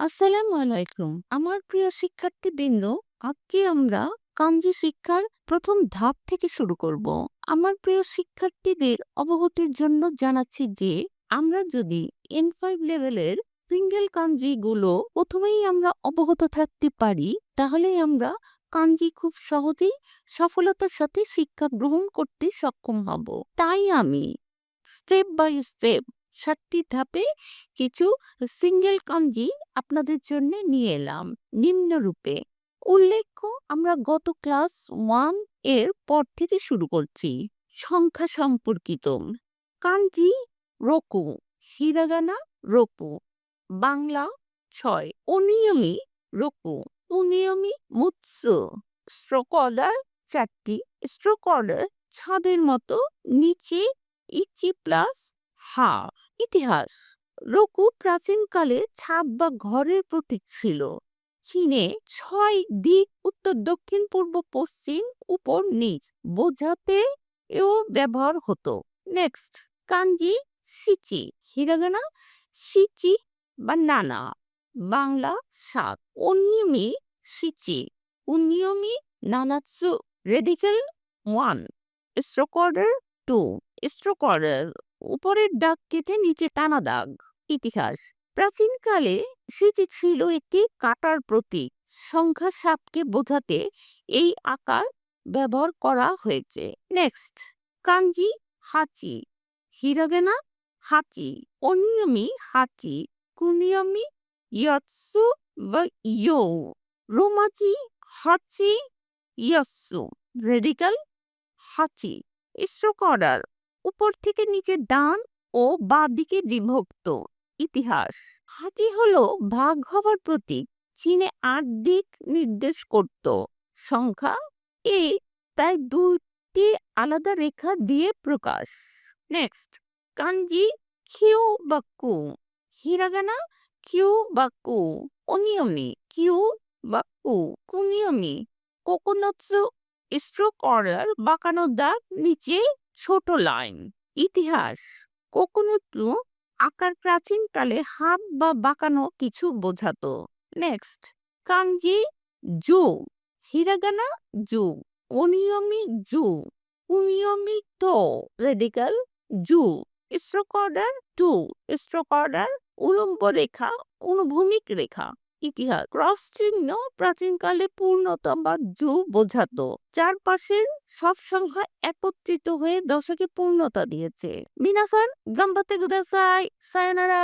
আসসালামু আলাইকুম। আমার প্রিয় শিক্ষার্থীবৃন্দ, আজকে আমরা কাঞ্জি শিক্ষার প্রথম ধাপ থেকে শুরু করব। আমার প্রিয় শিক্ষার্থীদের অবগতির জন্য জানাচ্ছি যে, আমরা যদি এন ফাইভ লেভেলের সিঙ্গেল কাঞ্জিগুলো প্রথমেই আমরা অবগত থাকতে পারি তাহলেই আমরা কাঞ্জি খুব সহজেই সফলতার সাথে শিক্ষা গ্রহণ করতে সক্ষম হব। তাই আমি স্টেপ বাই স্টেপ সাতটি ধাপে কিছু সিঙ্গেল কাঞ্জি আপনাদের জন্য নিয়ে এলাম নিম্নরূপে। উল্লেখ্য, আমরা গত ক্লাস ওয়ানের পর থেকে শুরু করছি সংখ্যা সম্পর্কিত। কাঞ্জি রকু, হিরাগানা রকু, বাংলা ছয়, অনিয়মি রকু, অনিয়মি মুৎসু স্ট্রোক অর্ডার চারটি স্ট্রোক অর্ডার ছাদের মতো নিচে ইচি প্লাস হা ইতিহাস। রঘু প্রাচীনকালে ছাপ বা ঘরের প্রতীক ছিল। চীনে ছয় দিক উত্তর, দক্ষিণ, পূর্ব, পশ্চিম, উপর, নিচ বোঝাতে এও ব্যবহার হতো। নেক্সট, কাঞ্জি সিচি হিরাগানা সিচি বা নানা, বাংলা সাত অনিয়মি সিচি উনিয়মি নানাৎসু radical one stroke order two stroke order উপরের দাগ কেটে নিচে টানা দাগ, ইতিহাস। প্রাচীনকালে সেটি ছিল একটি কাটার প্রতীক। সংখ্যা সাপকে বোঝাতে এই আকার ব্যবহার করা হয়েছে। নেক্সট, কাঞ্জি হাঁচি, হিরাগেনা হাঁচি, অনিয়মি হাঁচি, কুনিয়মি ইয়ৎসু বা ইয়ো, রোমাচি হাঁচি ইয়ৎসু রেডিকাল হাঁচি, স্ট্রোক অর্ডার। উপর থেকে নিচে ডান ও বা দিকে বিভক্ত। ইতিহাস। হাতি হলো ভাগ হওয়ার প্রতীক চীনে আট দিক নির্দেশ করত। সংখ্যা এ প্রায় দুটি আলাদা রেখা দিয়ে প্রকাশ। নেক্সট। কাঞ্জি কিউ বা কু। হিরাগানা কিউ বা কু। অনিয়মি কিউ বা কু। কুনিয়মি। কোকোনৎসু স্ট্রোক অর্ডার বাঁকানো দাগ নিচে ছোট লাইন, ইতিহাস কোকোনটু আকার প্রাচীনকালে হাত বা বাঁকানো কিছু বোঝাতো। নেক্সট কাঞ্জি জু, হিরাগানা, জু অনিয়মিক জু, উনিয়মি, তো রেডিকাল জু, stroke order, two, stroke order, উলম্ব রেখা, অনুভূমিক রেখা। ইতিহাস। ক্রস চিহ্ন প্রাচীনকালে পূর্ণতম বা জু বোঝাতো চারপাশের সব সংখ্যা একত্রিত হয়ে দশকে পূর্ণতা দিয়েছে। মিনাসান গাম্বাতে গুদাসাই সায়নারা